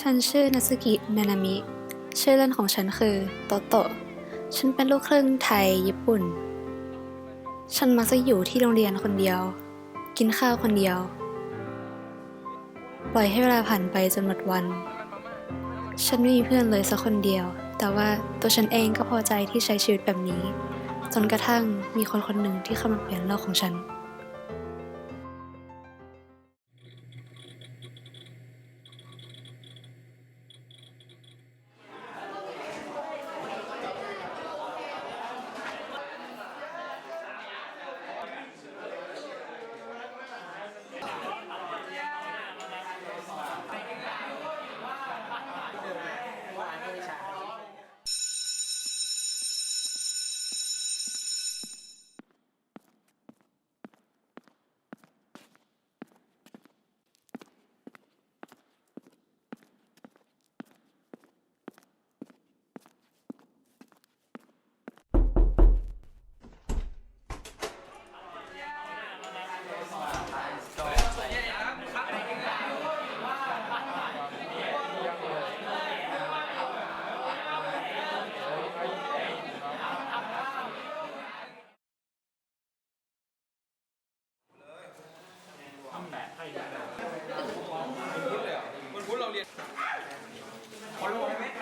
ฉันชื่อนาซึกินานามิ ชื่อเล่นของฉันคือ โตโต ฉันเป็นลูกครึ่งไทยญี่ปุ่น ฉันมักจะอยู่ที่โรงเรียนคนเดียว กินข้าวคนเดียว ปล่อยให้เวลาผ่านไปจนหมดวัน ฉันไม่มีเพื่อนเลยสักคนเดียว แต่ว่าตัวฉันเองก็พอใจที่ใช้ชีวิตแบบนี้ จนกระทั่งมีคนคนหนึ่งที่เข้ามาเปลี่ยนโลกของฉัน แล้วคนอื่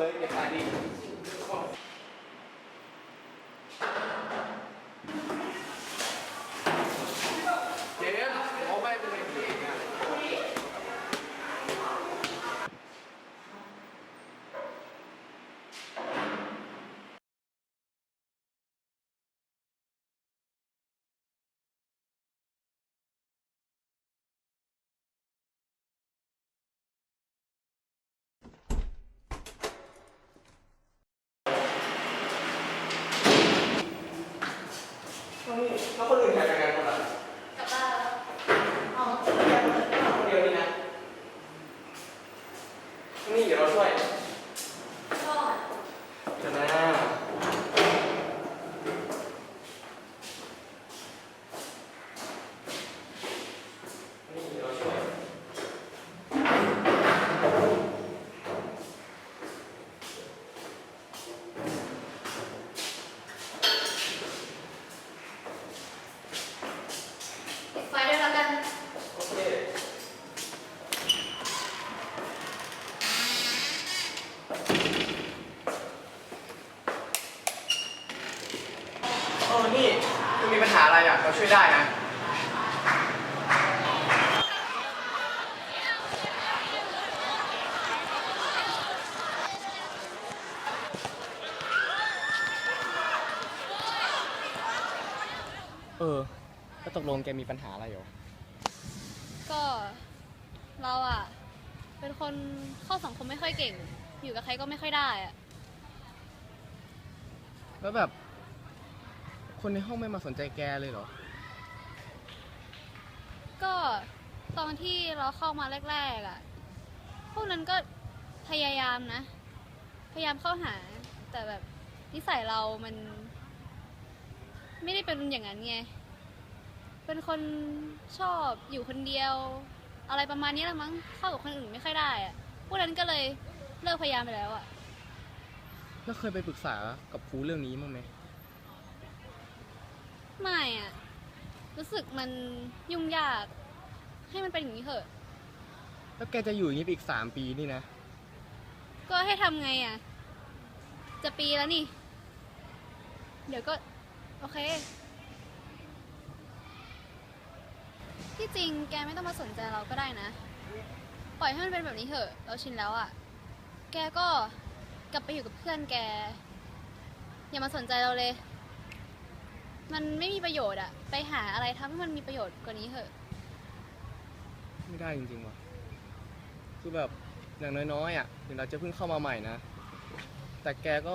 นถ่ายยั งไงคนละกลับบ้านอ๋อคนเดียวนี่นะ นี่เดี๋ยวเราช่วยจะนะนี่เดี๋ยวเราช่วย ไฟด้วยแล้วกัน โอเค เออ นี่คุณมีปัญหาอะไรอะ เราช่วยได้นะ เออแล้วต กลงแกมีปัญหาอะไรเหรอก็เราอะเป็นคนเข้าสังคมไม่ค่อยเก่ง อยู่กับใครก็ไม่ค่อยได้อะแล้วแบบ คนในห้องไม่มาสนใจแกเลยเหรอ ก็ตอนที่เราเข้ามาแรกๆอะพวกนั้นก็พยายามนะ พยายามเข้าหา แต่แบบนิสัยเรามัน ไม่ได้เป็นอย่างนั้นไง เป็นคนชอบอยู่คนเดียว อะไรประมาณนี้แหละมั้งเข้ากับคนอื่นไม่ค่อยได้อะพวกนั้นก็เลยเลิกพยายามไปแล้วอะแล้วเคยไปปรึกษากับครูเรื่องนี้มั้างไหมไม่อะรู้สึกมันยุ่งยาก ให้มันเป็นอย่างนี้เถอะ แล้วแกจะอยู่อย่างนี้ไปอีกสามปีนี่นะ ก็ให้ทำไงอะจะปีแล้วนี่ เดี๋ยวก็ โอเค ที่จริงแกไม่ต้องมาสนใจเราก็ได้นะ ปล่อยให้มันเป็นแบบนี้เถอะ เราชินแล้วอะแกก็กลับไปอยู่กับเพื่อนแก อย่ามาสนใจเราเลย มันไม่มีประโยชน์อะไปหาอะไรทำให้มันมีประโยชน์กว่านี้เถอะ ไม่ได้จริงๆว่ะ คือแบบอย่างน้อยๆอะถึงเราจะเพิ่งเข้ามาใหม่นะ แต่แกก็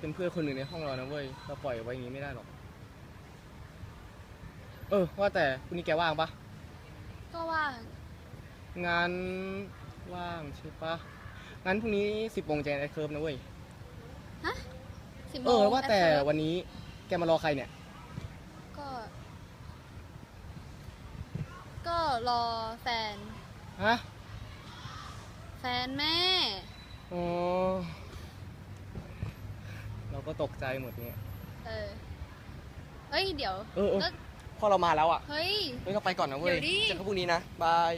เป็นเพื่อนคนหนึ่งในห้องเรานะเว้ย เราปล่อยไว้อย่างนี้ไม่ได้หรอก เออ ว่าแต่พรุ่งนี้แกว่างปะ ก็ว่างงานว่างใช่ปะงั้นพรุ่งนี้สิบโมงเจอกันไอเคิร์ฟนะเว้ยสิบโมเองอว่าแต่อดเซิร์ฟวันนี้แกมารอใครเนี่ย ก็ ก็รอแฟน ฮะ แฟนแม่ อ๋อ เราก็ตกใจหมดเนี่ย เออเฮ้ย เดี๋ยว เออเออแล้วพ อเรามาแล้วอะ เฮ้ย เฮ้ยเราไปก่อนนะเว้ยเดี๋ยวดิ เจอกันพรุ่งนี้นะ บาย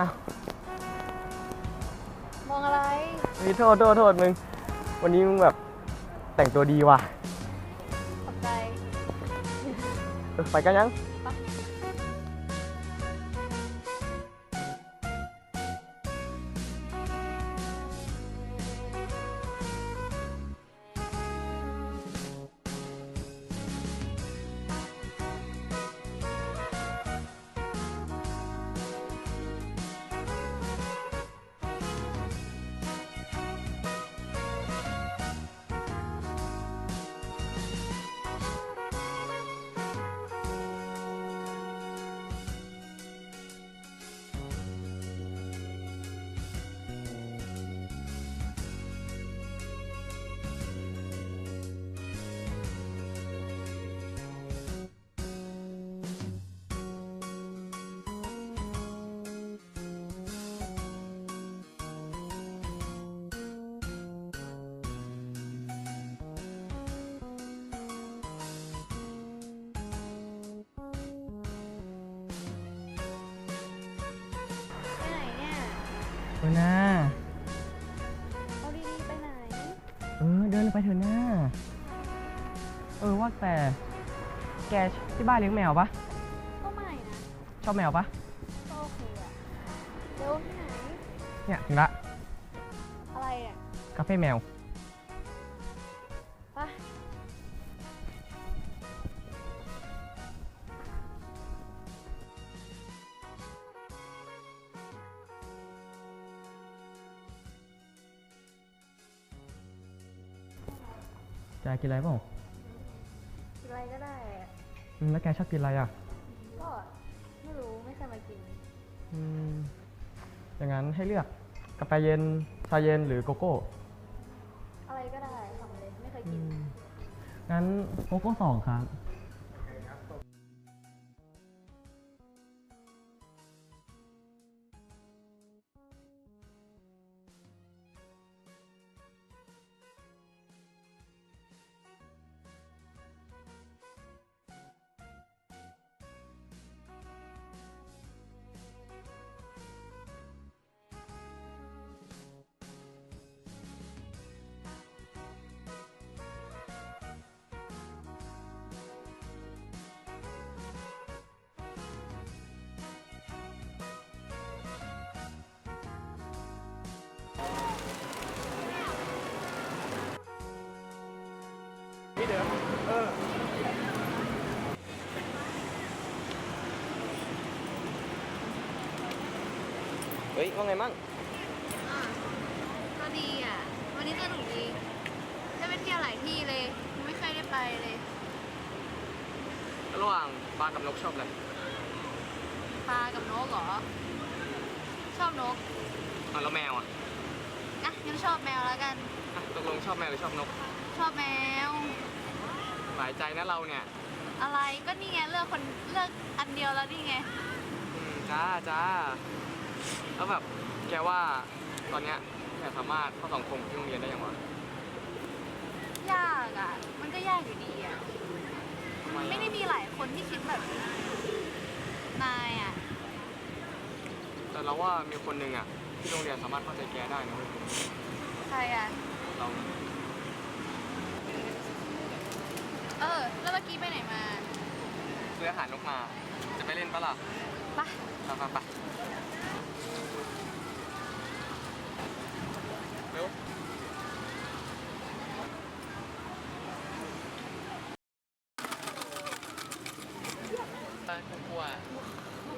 อ้าวมองอะไรนี่โทษโทษโทษมึง วันนี้มึงแบบแต่งตัวดีว่ะขอบใจ เออไปกันยัง เออหน้าเอาดีๆไปไหน เออเดินไปเถอะหน้าเออว่าแต่แกที่บ้านเลี้ยงแมวปะก็ไม่นะชอบแมวปะก็โอเคอะเร็วที่ไหน เนี่ยถึงละอะไรอะคาเฟ่แมว จะกินอะไรเปล่าอะไรก็ได้อะอืมแล้วแกชอบกินอะไรอะ ก็ไม่รู้ไม่เคยมากิน อืมอย่างนั้นให้เลือกกาแฟเย็น ชาเย็นหรือโกโก้อะไรก็ได้ทำเลยไม่เคยอืกิน มงั้นโกโก้สองครับ ฮ้ยว่าไงมั่งก็ดีอะ วันนี้สนุกดีได้ไปเที่ยวหลายที่เลยยังไม่เคยได้ไปเลย ระหว่างปลากับนกชอบอะไรปลากับนกเหรอ ชอบนกอะแล้วแมวอะอะยังชอบแมวแล้วกัน อะตกลงชอบแมวหรือชอบนก ชอบแมว หลายใจนะเราเนี่ยอะไรก็นี่ไงเลือกคนเลือกอันเดียวแล้วนี่ไง อืมจ้าจ้า แล้วแบบแกว่าตอนเนี้ยแกสามารถเข้าสังคมที่โรงเรียนได้ยังวะยากอะ มันก็ยากอยู่ดีอะ ทำไมไม่ได้มีหลายคนที่คิดแบบนายอะ แต่เราว่ามีคนหนึ่งอะที่โรงเรียนสามารถเข้าใจแกได้นะเว้ยใครอะ เราเออ แล้วเมื่อกี้ไปไหนมา ซื้ออาหารนกมา จะไปเล่นปะล่ะ ปะ ไปไปไปเร็วไปกลัว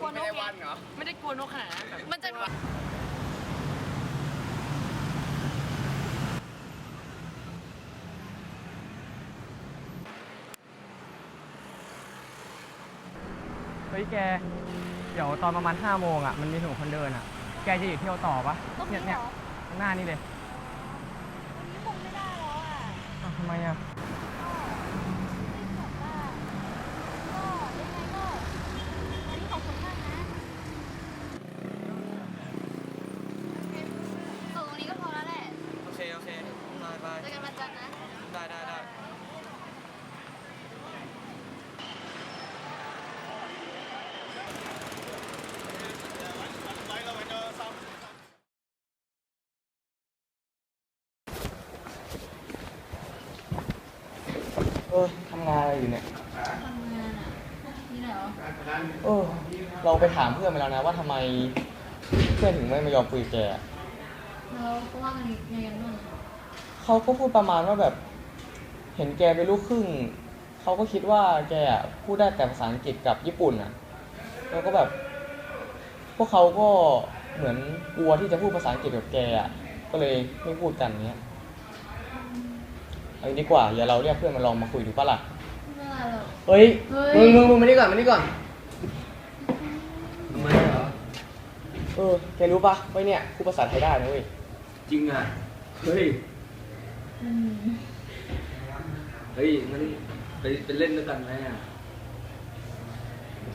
กลัวนก ไม่ได้ ไง วันเหรอ ไม่ได้กลัวนกขนาดนั้นมันจะเฮ้ยแก เดี๋ยวตอนประมาณ5โมงอะ มันมีถนนคนเดินอะ แกจะอยู่เที่ยวต่อปะต้องเนี่มียเหเนี่รยอข้างหน้านี่เลยวันนี้คงไม่ได้แล้วอะ อ้าวทำไมอะ ก็ไม่จบว่าก็ยังไงก็วันนี้ขอบคุณมากนะตกตรงนี้ก็พอแล้วแหละ โอเค โอเคบายบาย เจอกันวันจันทร์นะ ได้ได้ได้ เออทำงานอะไรอยู่เนี่ยทำงานอะนี่เหรอเออเราไปถามเพื่อนมาแล้วนะว่าทำไมเพื่อนถึงไม่มายอมคุยกับแกแล้วก็ว่ากันยังไงบ้างเขาก็พูดประมาณว่าแบบ เห็นแกเป็นลูกครึ่งเขาก็คิดว่าแกอะพูดได้แต่ภาษาอังกฤษกับญี่ปุ่นอะ แล้วก็แบบ พวกเขาก็เหมือนกลัวที่จะพูดภาษาอังกฤษกับแกอะก็เลยไม่พูดกันเนี้ย เอางี้ดีกว่าอย่าเราเรียกเพื่อนมาลองมาคุยดูปะล่ะไม่เป็นไรหรอก เฮ้ยเฮ้มึยงมึงมึงมานี่ก่อนมานี่ก่อนทำไมเหรอ เออแกรู้ปะว่าเนี่ยพูดภาษาไทยได้นะเว้ยจริงอะ เฮ้ย อืมเฮ้ยมันไปไปเล่นด้วยกันไหมอะ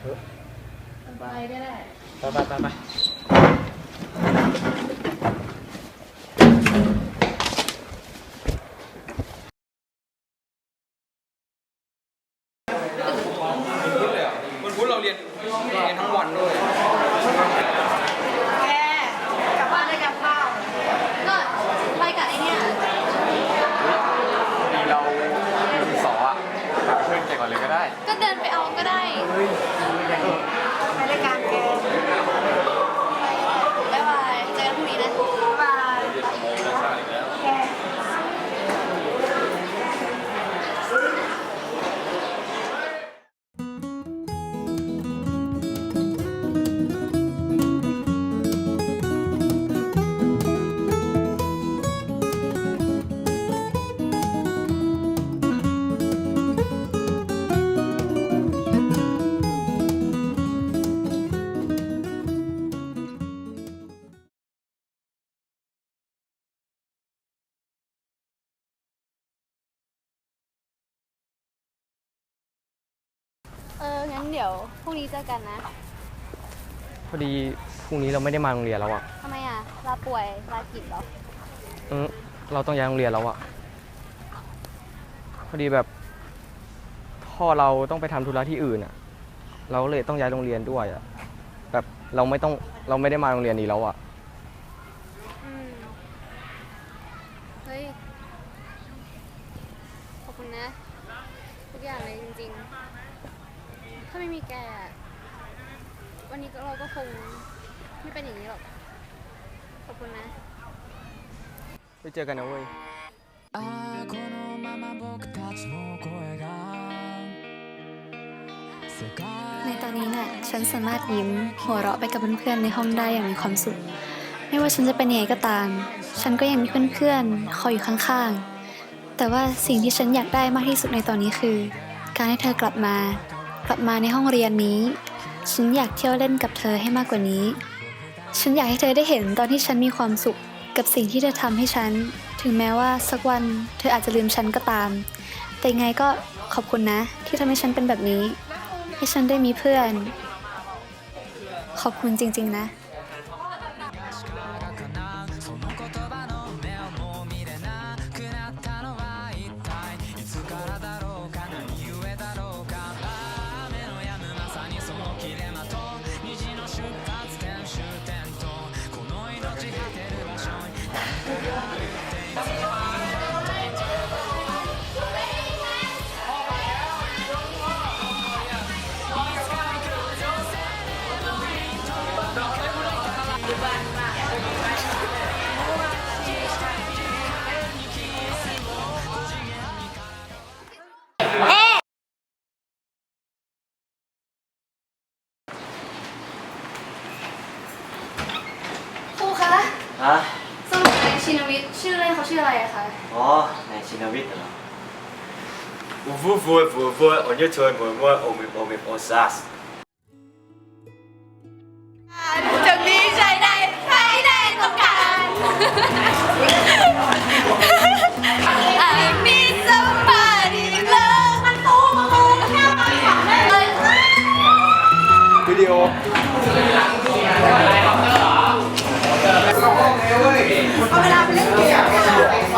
เถอะไปก็ได้ ไปไปไปไป งั้นเดี๋ยวพรุ่งนี้เจอกันนะพอดีพรุ่งนี้เราไม่ได้มาโรงเรียนแล้วอะทำไมอะลาป่วยลากิจเหรอเออเราต้องย้ายโรงเรียนแล้วอะพอดีแบบพ่อเราต้องไปทำธุระที่อื่นอะ เราก็เลยต้องย้ายโรงเรียนด้วยอะแบบเราไม่ต้องเราไม่ได้มาโรงเรียนนี้แล้วอะ อืมเฮ้ย ขอบคุณนะ ทุกอย่างเลยจริงๆ ถ้าไม่มีแกอะวันนี้ก็เราก็คงไม่เป็นอย่างนี้หรอก ขอบคุณนะ ไปเจอกันนะเว้ย ああこのまま僕たちの声が世界 ในตอนนี้น่ะ ฉันสามารถยิ้ม หัวเราะไปกับเพื่อนๆในห้องได้อย่างมีความสุข ไม่ว่าฉันจะเป็นยังไงก็ตาม ฉันก็ยังมีเพื่อนๆ คอยอยู่ข้างๆ แต่ว่าสิ่งที่ฉันอยากได้มากที่สุดในตอนนี้คือ การให้เธอกลับมา กลับมาในห้องเรียนนี้ ฉันอยากเที่ยวเล่นกับเธอให้มากกว่านี้ ฉันอยากให้เธอได้เห็นตอนที่ฉันมีความสุขกับสิ่งที่เธอทำให้ฉัน ถึงแม้ว่าสักวันเธออาจจะลืมฉันก็ตาม แต่ยังไงก็ขอบคุณนะ ที่ทำให้ฉันเป็นแบบนี้ ให้ฉันได้มีเพื่อน ขอบคุณจริง ๆ นะ ฮะ สรุปในชินวิทย์ชื่อเล่นเขาชื่ออะไรอะคะอ๋อในชินวิทย์เหรอฟูฟูฟูฟูฟูโอเยชวยมัวมัวโอมิโอมิโอซัสจะมีใจใดใครใดต้องการไอ้มีสมบัติเลิกมันตูมาตูแค่มา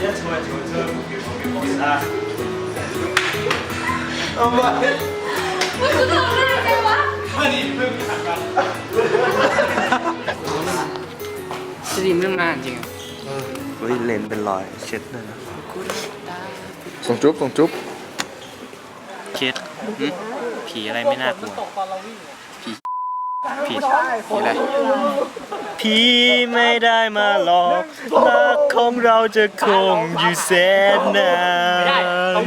ฟูโอเยชวยมัวมัวโอมิโอมิโอซัสเอาไปคุณทำได้ไงวะสตรีมเรื่องงานจริงอะเฮ้ยเลนเป็นรอยเช็ดเลยนะส่งจุ๊บส่งจุ๊บคิดหึผีอะไรไม่น่ากลัวผีผีผีอะ ไรผีไม่ได้มาหลอกรักของเราจะคงอยู่แสนนาน